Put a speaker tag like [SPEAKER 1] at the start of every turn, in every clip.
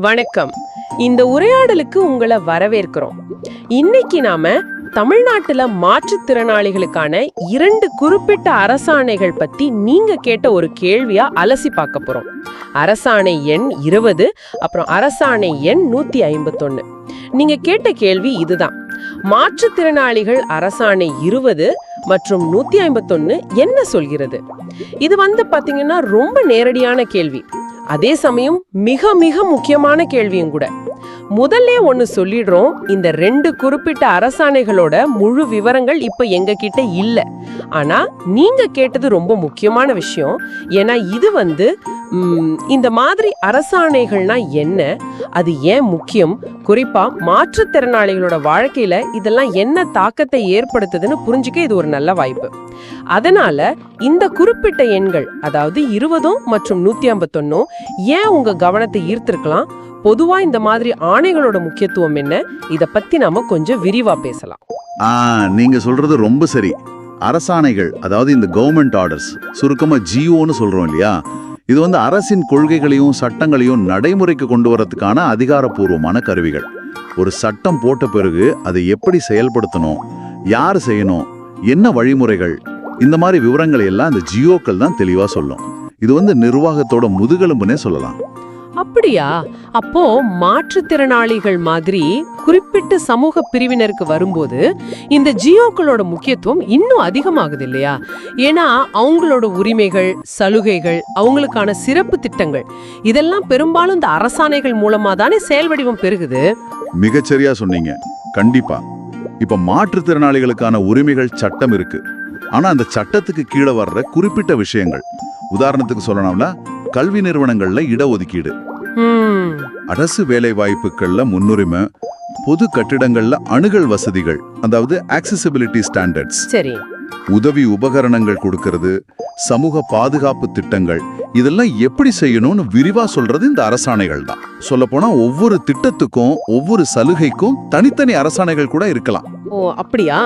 [SPEAKER 1] வணக்கம். இந்த உரையாடலுக்கு உங்களை வரவேற்கிறோம். இன்னைக்கு நாம தமிழ்நாட்டுல மாற்றுத்திறனாளிகளுக்கான இரண்டு குறிப்பிட்ட அரசாணைகள் பத்தி நீங்க கேட்ட ஒரு கேள்வியா அலசி பார்க்க போறோம். அரசாணை எண் இருபது அப்புறம் அரசாணை எண் நூத்தி ஐம்பத்தொன்னு. நீங்க கேட்ட கேள்வி இதுதான். மாற்றுத்திறனாளிகள் அரசாணை இருபது மற்றும் நூத்தி ஐம்பத்தொன்னு என்ன சொல்கிறது? இது வந்து பாத்தீங்கன்னா ரொம்ப நேரடியான கேள்வி. அதே சமயம் மிக மிக முக்கியமான கேள்வியும் கூட. முதல்ல ஒன்று சொல்லிடுறோம் இந்த ரெண்டு குறிப்பிட்ட அரசாணைகளோட முழு விவரங்கள் இப்ப எங்க கிட்ட இல்ல. ஆனா நீங்க கேட்டது ரொம்ப முக்கியமான விஷயம். ஏன்னா இது வந்து இந்த மாதிரி அரசாணைகள்னா என்ன? அது ஏன் முக்கியம்? குறிப்பா மாற்றுத்திறனாளிகளோட வாழ்க்கையில இதெல்லாம் என்ன தாக்கத்தை ஏற்படுத்துதுன்னு புரிஞ்சுக்க இது ஒரு நல்ல வாய்ப்பு. அதனால இந்த குறிப்பிட்ட எண்கள் அதாவது இருபதும் மற்றும் நூத்தி ஐம்பத்தொன்னும் ஏன் உங்க கவனத்தை ஈர்த்திருக்கலாம்? பொதுவா இந்த மாதிரி ஆணைகளோட முக்கியத்துவம் என்ன? இத பத்தி நாம கொஞ்சம் விரிவா பேசலாம்.
[SPEAKER 2] நீங்க சொல்றது ரொம்ப சரி. அரசாணைகள் அதாவது இந்த கவர்மெண்ட் ஆர்டர்ஸ் சுருக்கமா ஜியோன்னு சொல்றோம் இல்லையா? இது வந்து அரசின் கொள்கைகளையும் சட்டங்களையும் நடைமுறைக்கு கொண்டு வரதுக்கான அதிகாரப்பூர்வமான கருவிகள். ஒரு சட்டம் போட்ட பிறகு அதை எப்படி செயல்படுத்தணும் யார் செய்யணும் என்ன வழிமுறைகள் இந்த மாதிரி விவரங்களை எல்லாம் இந்த ஜியோக்கள் தான் தெளிவா சொல்லும். இது வந்து நிர்வாகத்தோட முதுகெலும்புனே சொல்லலாம்.
[SPEAKER 1] அப்படியா? அப்போ மாற்றுத்திறனாளிகள் மாதிரி குறிப்பிட்ட சமூக பிரிவினருக்கு வரும்போது இந்த ஜியோக்களோட முக்கியத்துவம் இன்னும் அதிகமாகுது இல்லையா? ஏன்னா அவங்களோட உரிமைகள் சலுகைகள் அவங்களுக்கான சிறப்பு திட்டங்கள் இதெல்லாம் பெரும்பாலும் இந்த அரசாணைகள் மூலமா தானே செயல் வடிவம் பெருகுது?
[SPEAKER 2] மிகச்சரியா சொன்னீங்க. கண்டிப்பா. இப்ப மாற்றுத்திறனாளிகளுக்கான உரிமைகள் சட்டம் இருக்கு. ஆனா அந்த சட்டத்துக்கு கீழே வர்ற குறிப்பிட்ட விஷயங்கள். உதாரணத்துக்கு சொல்லணும்னா கல்வி நிறுவனங்கள்ல இடஒதுக்கீடு. அரசு வேலை வாய்ப்புகள்ல முன்னுரிமை பொது கட்டிடங்கள்ல அணுகல் வசதிகள் அதாவது ஆக்சசிபிலிட்டி ஸ்டாண்டர்ட்ஸ்
[SPEAKER 1] சரி.
[SPEAKER 2] உதவி உபகரணங்கள் கொடுக்கறது சமூக பாதுகாப்பு திட்டங்கள் இதெல்லாம் எப்படி செய்யணும்னு விரிவா சொல்றது இந்த அரசாணைகள் தான். சொல்லப்போனா ஒவ்வொரு திட்டத்துக்கும் ஒவ்வொரு சலுகைக்கும் தனித்தனி அரசாணைகள் கூட இருக்கலாம்.
[SPEAKER 1] ஓ அப்படியா?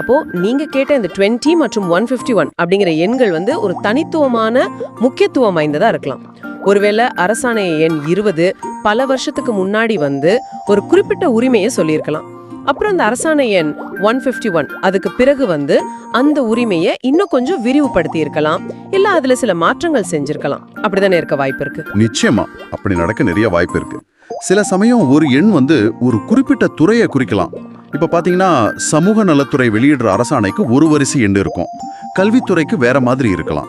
[SPEAKER 1] அப்போ நீங்க கேட்ட இந்த 20 மற்றும் ஒன் பிப்டி ஒன் அப்படிங்கிற எண்கள் வந்து ஒரு தனித்துவமான முக்கியத்துவம் வாய்ந்ததா இருக்கலாம். ஒருவேளை அரசாணை எண் இருபது பல வருஷத்துக்கு முன்னாடி வந்து ஒரு குறிப்பிட்ட உரிமையை சொல்லியிருக்கலாம். அப்புறம் அந்த அரசாணை எண் ஒன் பிப்டி ஒன் அதுக்கு பிறகு வந்து அந்த உரிமையை இன்னும் கொஞ்சம் விரிவுபடுத்தி இருக்கலாம் இல்ல அதுல சில மாற்றங்கள் செஞ்சிருக்கலாம். அப்படிதானே இருக்க வாய்ப்பு இருக்கு.
[SPEAKER 2] நிச்சயமா அப்படி நடக்க நிறைய வாய்ப்பு இருக்கு. சில சமயம் ஒரு எண் வந்து ஒரு குறிப்பிட்ட துறையை குறிக்கலாம். இப்ப பாத்தீங்கன்னா சமூக நலத்துறை வெளியிடுற அரசாணைக்கு ஒரு வரிசை எண் இருக்கும். கல்வித்துறைக்கு வேற மாதிரி இருக்கலாம்.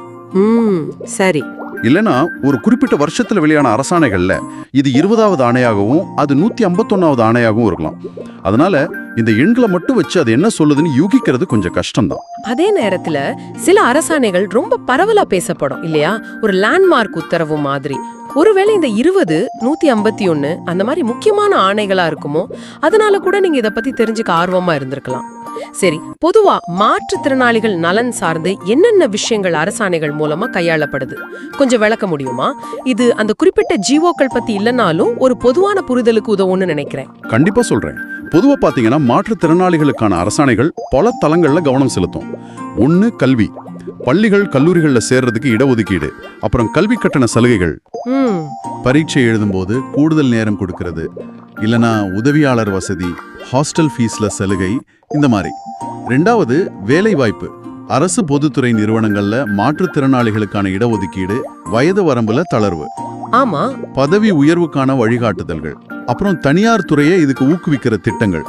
[SPEAKER 1] சரி.
[SPEAKER 2] இல்லனா ஒரு குறிப்பிட்ட வருஷத்துல வெளியான அரசாணைகள்ல இது இருபதாவது ஆணையாகவும் அது நூத்தி ஐம்பத்தொன்னாவது ஆணையாகவும் இருக்கலாம். அதனால இந்த எண்களை மட்டும் வச்சு அது என்ன சொல்லுதுன்னு யூகிக்கிறது கொஞ்சம் கஷ்டம்தான்.
[SPEAKER 1] அதே நேரத்துல சில அரசாணைகள் ரொம்ப பரவலா பேசப்படும் இல்லையா? ஒரு லேண்ட்மார்க் உத்தரவு மாதிரி. ஒருவேளை இந்த இருபது நூத்தி ஐம்பத்தி ஒன்னு அந்த மாதிரி முக்கியமான ஆணைகளா இருக்குமோ? அதனால கூட நீங்க இதை பத்தி தெரிஞ்சுக்க ஆர்வமா இருந்திருக்கலாம். சரி பொதுவா மாற்றுத்திறனாளிகள் நலன் சார்ந்து என்னென்ன விஷயங்கள் அரசாணைகள் மூலமா கையாளப்படுது? கொஞ்சம் விளக்க முடியுமா? இது அந்த குறிப்பிட்ட ஜீவோக்கள் பத்தி இல்லைனாலும் ஒரு பொதுவான புரிதலுக்கு உதவும்னு நினைக்கிறேன்.
[SPEAKER 2] கண்டிப்பா சொல்றேன். பொதுவா பாத்தீங்கன்னா மாற்றுத்திறனாளிகளுக்கான அரசாணைகள் பல தளங்கள்ல கவனம் செலுத்தும். ஒன்னு கல்வி. பள்ளிகள் கல்லூரிகள்ல சேர்றதுக்கு இடஒதுக்கீடு அப்புறம் கல்வி கட்டண சலுகைகள். பரீட்சை எழுதும்போது கூடுதல் நேரம் கொடுக்கறது இல்லனா உதவியாளர் வசதி ஹாஸ்டல் ஃபீஸ்ல சலுகை இந்த மாதிரி. ரெண்டாவது வேலை வாய்ப்பு அரசு பொதுத்துறை நிறுவனங்கள்ல மாற்றுத்திறனாளிகளுக்கான இடஒதுக்கீடு வயது வரம்புல தளர்வு.
[SPEAKER 1] ஆமா.
[SPEAKER 2] பதவி உயர்வுக்கான வழிகாட்டுதல்கள். அப்புறம் தனியார் துறையை இதுக்கு ஊக்குவிக்கிற திட்டங்கள்.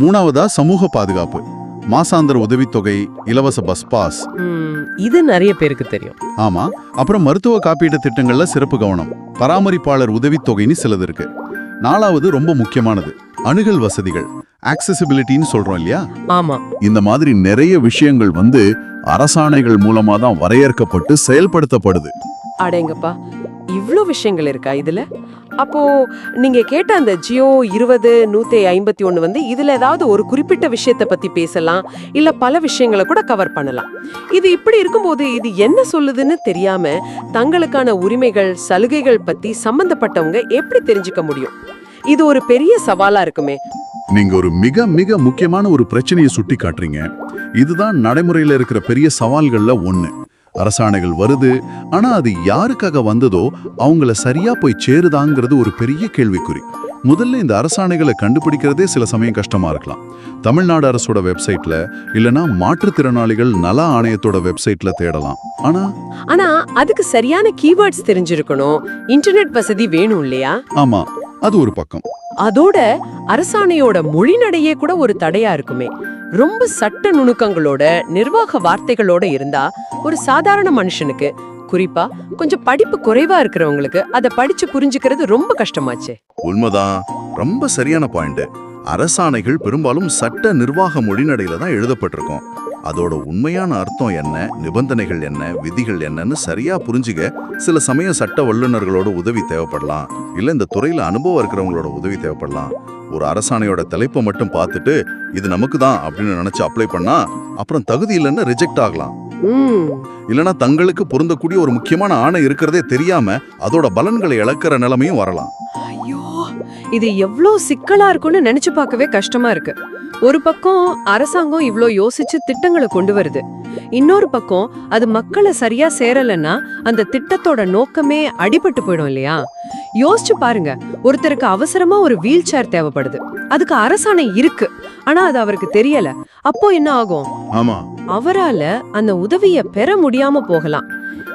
[SPEAKER 2] மூணாவதா சமூக பாதுகாப்பு. மாசாந்திர உதவித்தொகை இலவச பஸ் பாஸ்
[SPEAKER 1] இது நிறைய பேருக்கு தெரியும்.
[SPEAKER 2] ஆமா அப்புறம் மருத்துவ காப்பீட்டு திட்டங்கள்ல சிறப்பு கவனம் பராமரிப்பாளர் உதவித்தொகைன்னு சிலது இருக்கு. நாலாவது ரொம்ப முக்கியமானது அணுகல் வசதிகள் ஆக்சசிபிலிட்டின்னு சொல்றோம் இல்லையா?
[SPEAKER 1] ஆமா.
[SPEAKER 2] இந்த மாதிரி நிறைய விஷயங்கள் வந்து அரசாணைகள் மூலமா தான் வரையறுக்கப்பட்டு செயல்படுத்தப்படுது.
[SPEAKER 1] அடேங்கப்பா இவ்ளோ விஷயங்கள் இருக்கா இதுல? அப்போ நீங்க கேட்ட அந்த ஜியோ இருபது நூத்தி ஐம்பத்தி ஒண்ணு வந்து இதுல ஏதாவது ஒரு குறிப்பிட்ட விஷயத்தை பத்தி பேசலாம் இல்ல பல விஷயங்களை கூட கவர் பண்ணலாம். இது இப்படி இருக்கும்போது இது என்ன சொல்லுதுன்னு தெரியாம தங்களுக்கான உரிமைகள் சலுகைகள் பத்தி சம்பந்தப்பட்டவங்க எப்படி தெரிஞ்சுக்க முடியும்? இது ஒரு பெரிய சவாலா இருக்குமே.
[SPEAKER 2] நீங்க ஒரு மிக மிக முக்கியமான ஒரு பிரச்சனையை சுட்டி காட்டுறீங்க இதுதான் நடைமுறையில இருக்கிற பெரிய சவால்கள்ல ஒண்ணு. அரசாணைகள் வருது ஆனா அது யாருக்காக வந்ததோ அவங்கள சரியா போய் சேருதாங்கிறது ஒரு பெரிய கேள்விக்குறி. முதல்ல இந்த அரசாணைகளை கண்டுபிடிக்கிறதே சில சமயம் கஷ்டமா இருக்கலாம். தமிழ்நாடு அரசோட வெப்சைட்ல இல்லனா மாற்றுத்திறனாளிகள் நல ஆணையத்தோட வெப்சைட்ல தேடலாம். ஆனா
[SPEAKER 1] ஆனா அதுக்கு சரியான கீவேர்ட்ஸ் தெரிஞ்சிருக்கணும். இன்டர்நெட் வசதி வேணும் இல்லையா?
[SPEAKER 2] ஆமா. அது ஒரு பக்கம்.
[SPEAKER 1] அதோட அரசாணையோட மொழிநடையே கூட ஒரு தடையா இருக்குமே. ரொம்ப சட்ட நுணுக்கங்களோட நிர்வாக வார்த்தைகளோட இருந்தா ஒரு சாதாரண மனுஷனுக்கு குறிப்பா கொஞ்சம் படிப்பு குறைவா இருக்கிறவங்களுக்கு அதை படிச்சு புரிஞ்சுக்கிறது ரொம்ப கஷ்டமாச்சே.
[SPEAKER 2] உண்மைதான். ரொம்ப சரியான பாயிண்ட் அரசாணைகள் பெரும்பாலும் சட்ட நிர்வாக மொழிநடையில தான் எழுதப்பட்டிருக்கும். அதோட உண்மையான அர்த்தம் என்ன நிபந்தனைகள் என்ன விதிகள் என்னன்னு சரியா புரிஞ்சுக்க சில சமயம் சட்ட வல்லுநர்களோட உதவி தேவைப்படலாம். இல்ல இந்த துறையில அனுபவம் இருக்கிறவங்களோட உதவி தேவைப்படலாம். ஒரு அரசாணையோட தலைப்பை மட்டும் பார்த்துட்டு இது நமக்கு தான் அப்படின்னு நினைச்சு அப்ளை பண்ணா அப்புறம் தகுதி இல்லைன்னு ரிஜெக்ட் ஆகலாம். இல்லனா தங்களுக்கு பொருந்தக்கூடிய ஒரு முக்கியமான ஆணை இருக்கிறதே தெரியாம அதோட பலன்களை இழக்கிற நிலைமையும் வரலாம்.
[SPEAKER 1] ஐயோ இது எவ்ளோ சிக்கலா இருக்கும்னு நினைச்சு பார்க்கவே கஷ்டமா இருக்கு. ஒரு பக்கம் அரசாங்கம் இவ்ளோ யோசிச்சு திட்டங்களை கொண்டு வருது. இன்னொரு பக்கம் அது மக்களை சரியா சேரலன்னா அந்த திட்டத்தோட நோக்கமே அடிபட்டு போயிடும் இல்லையா? யோசிச்சு பாருங்க ஒருத்தருக்கு அவசரமா ஒரு வீல் சேர் தேவைப்படுது. அதுக்கு அரசாணை இருக்கு. ஆனா அது அவருக்கு தெரியல. அப்போ என்ன ஆகும்?
[SPEAKER 2] ஆமா.
[SPEAKER 1] அவரால அந்த உதவிய பெற முடியாம போகலாம்.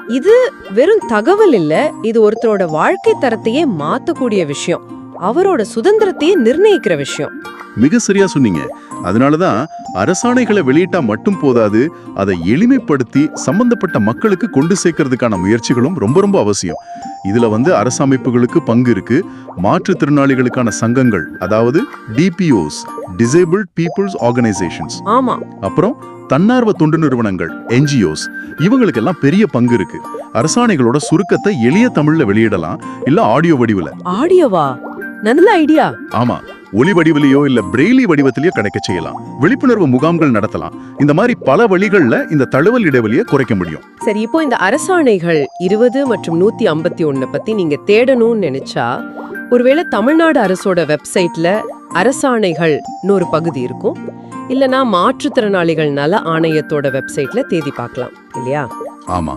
[SPEAKER 1] இது வெறும் தகவல் இல்ல இது ஒருத்தரோட வாழ்க்கை தரத்தையே மாத்தக்கூடிய விஷயம். அவரோட சுதந்திரத்தையே நிர்ணயிக்கிற விஷயம்.
[SPEAKER 2] மிக சரியா சொன்னீங்க. அதனாலதான் அரசாணைகளை வெளியிட்டா மட்டும் போதாது அதை எளிமைப்படுத்தி சம்பந்தப்பட்ட மக்களுக்கு கொண்டு சேர்க்கறதுக்கான முயற்சிகளும் ரொம்ப ரொம்ப அவசியம். இதுல வந்து அரசமைப்புகளுக்கு பங்கு இருக்கு. மாற்றுத்திறனாளிகளுக்கான சங்கங்கள் அதாவது டிபிஓஸ் டிசேபிள்ட் பீப்புள்ஸ் ஆர்கனைசேஷன்ஸ்
[SPEAKER 1] ஆமா.
[SPEAKER 2] அப்புறம் தன்னார்வ தொண்டு நிறுவனங்கள் என்ஜிஓஸ் இவங்களுக்கெல்லாம் பெரிய பங்கு இருக்கு. அரசாணைகளோட சுருக்கத்தை எளிய தமிழ்ல வெளியிடலாம் இல்ல ஆடியோ வடிவுல.
[SPEAKER 1] ஆடியோவா? நல்ல ஐடியா.
[SPEAKER 2] ஆமா. ஒலி வடிவிலையோ இல்ல பிரெய்லி வடிவத்திலேயோ கிடைக்க செய்யலாம். விழிப்புணர்வு முகாம்கள் நடத்தலாம். இந்த மாதிரி பல வழிகள்ல இந்த தழுவல் இடைவெளியை குறைக்க முடியும்.
[SPEAKER 1] சரி இப்போ இந்த அரசாணைகள் இருபது மற்றும் நூத்தி ஐம்பத்தி ஒண்ணு பத்தி நீங்க தேடணும்னு நினைச்சா ஒருவேளை தமிழ்நாடு அரசோட வெப்சைட்ல அரசாணைகள்னு ஒரு பகுதி இருக்கும். இல்லனா மாற்றுத்திறனாளிகள் நல ஆணையத்தோட வெப்சைட்ல தேதி பார்க்கலாம் இல்லையா?
[SPEAKER 2] ஆமா.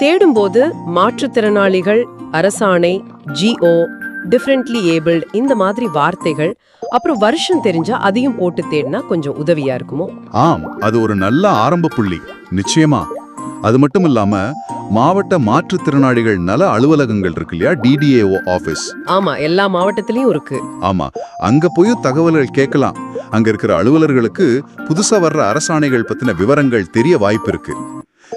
[SPEAKER 1] தேடும்போது மாற்றுத்திறனாளிகள் அரசாணை ஜிஓ டிஃப்ரெண்ட்லி ஏபிள்ட் இந்த மாதிரி வார்த்தைகள் அப்புறம் வருஷம் தெரிஞ்சா அதையும் போட்டு தேடினா கொஞ்சம் உதவியா இருக்குமோ?
[SPEAKER 2] ஆம் அது ஒரு நல்ல ஆரம்ப புள்ளி. நிச்சயமா. அது மட்டும் இல்லாம மாவட்ட மாற்றுத்திறனாளிகள் நல அலுவலகங்கள் இருக்கு இல்லையா? டிடிஏஓ ஆபீஸ்
[SPEAKER 1] ஆமா எல்லா மாவட்டத்திலயும் இருக்கு.
[SPEAKER 2] ஆமா அங்க போய் தகவல்கள் கேட்கலாம். அங்க இருக்கிற அலுவலர்களுக்கு புதுசா வர்ற அரசாணைகள் பத்தின விவரங்கள் தெரிய வாய்ப்பு இருக்கு.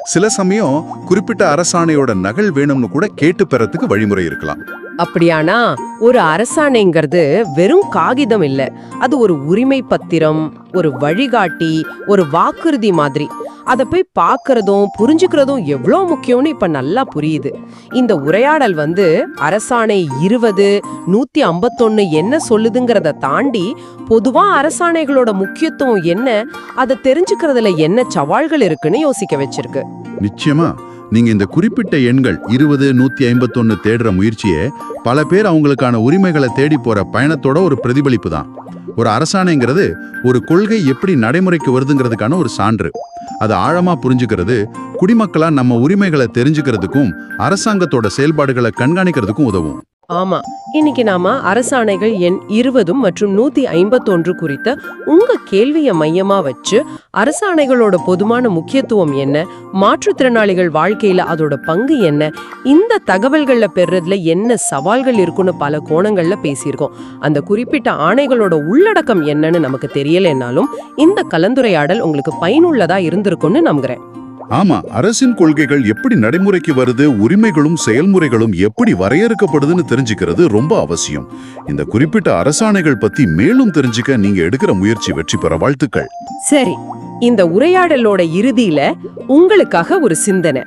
[SPEAKER 2] சில சமயம் குறிப்பிட்ட அரசாணையோட நகல் வேணும்னு கூட கேட்டு பெறத்துக்கு வழிமுறை இருக்கலாம்.
[SPEAKER 1] அப்படியானா ஒரு அரசாணைங்கிறது வெறும் காகிதம் இல்ல. அது ஒரு உரிமை பத்திரம் ஒரு வழிகாட்டி ஒரு வாக்குறுதி மாதிரி. அதை போய் பார்க்கறதும் புரிஞ்சுக்கிறதும் எவ்வளோ முக்கியம்னு இப்போ நல்லா புரியுது. இந்த உரையாடல் வந்து அரசாணை இருபது நூற்றி ஐம்பத்தொன்று என்ன சொல்லுதுங்கிறத தாண்டி பொதுவாக அரசாணைகளோட முக்கியத்துவம் என்ன அதை தெரிஞ்சுக்கிறதுல என்ன சவால்கள் இருக்குன்னு யோசிக்க வச்சிருக்கு.
[SPEAKER 2] நிச்சயமா. நீங்க இந்த குறிப்பிட்ட எண்கள் இருபது நூத்தி ஐம்பத்தொன்று தேடுற முயற்சியே பல பேர் அவங்களுக்கான உரிமைகளை தேடி போற பயணத்தோட ஒரு பிரதிபலிப்பு தான். ஒரு அரசாணைங்கிறது ஒரு கொள்கை எப்படி நடைமுறைக்கு வருதுங்கிறதுக்கான ஒரு சான்று. அதை ஆழமா புரிஞ்சுக்கிறது குடிமக்களா நம்ம உரிமைகளை தெரிஞ்சுக்கிறதுக்கும் அரசாங்கத்தோட செயல்பாடுகளை கண்காணிக்கிறதுக்கும் உதவும்.
[SPEAKER 1] ஆமா இன்னைக்கு நாம அரசாணைகள் எண் இருபதும் மற்றும் நூத்தி ஐம்பத்தொன்று குறித்த உங்க கேள்வியை மையமா வச்சு அரசாணைகளோட பொதுவான முக்கியத்துவம் என்ன மாற்றுத்திறனாளிகள் வாழ்க்கையில அதோட பங்கு என்ன இந்த தகவல்கள்ல பெறதுல என்ன சவால்கள் இருக்குன்னு பல கோணங்கள்ல பேசியிருக்கோம். அந்த குறிப்பிட்ட ஆணைகளோட உள்ளடக்கம் என்னன்னு நமக்கு தெரியலைன்னாலும் இந்த கலந்துரையாடல் உங்களுக்கு பயனுள்ளதா இருந்திருக்கும்னு நம்புகிறேன்.
[SPEAKER 2] ஆமா அரசின் கொள்கைகள் எப்படி நடைமுறைக்கு வருது உரிமைகளும் செயல்முறைகளும் எப்படி வரையறுக்கப்படுதுன்னு தெரிஞ்சுக்கிறது ரொம்ப அவசியம். இந்த குறிப்பிட்ட அரசாணைகள் பத்தி மேலும் தெரிஞ்சுக்க நீங்க எடுக்கிற முயற்சி வெற்றி பெற வாழ்த்துக்கள்.
[SPEAKER 1] சரி இந்த உரையாடலோட இறுதியில உங்களுக்காக ஒரு சிந்தனை.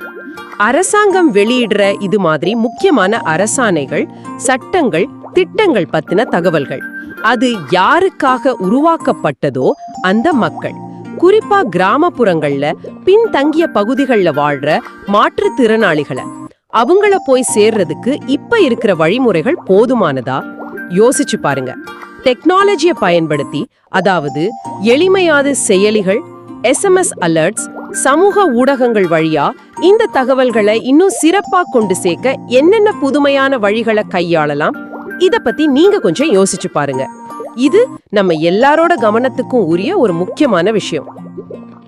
[SPEAKER 1] அரசாங்கம் வெளியிடுற இது மாதிரி முக்கியமான அரசாணைகள் சட்டங்கள் திட்டங்கள் பத்தின தகவல்கள். அது யாருக்காக உருவாக்கப்பட்டதோ அந்த மக்கள். குறிப்பா கிராமப்புறங்கள்ல பின்தங்கிய பகுதிகள்ல வாழ்ற மாற்றுத்திறனாளிகளை அவங்கள போய் சேர்றதுக்கு இப்ப இருக்கிற வழிமுறைகள் போதுமானதா? யோசிச்சு பாருங்க. டெக்னாலஜியை பயன்படுத்தி அதாவது எளிமையாத செயலிகள் எஸ்எம்எஸ் அலர்ட்ஸ் சமூக ஊடகங்கள் வழியா இந்த தகவல்களை இன்னும் சிறப்பா கொண்டு சேர்க்க என்னென்ன புதுமையான வழிகளை கையாளலாம்? இத பத்தி நீங்க கொஞ்சம் யோசிச்சு பாருங்க. இது நம்ம எல்லாரோட கவனத்துக்கும் உரிய ஒரு முக்கியமான விஷயம்.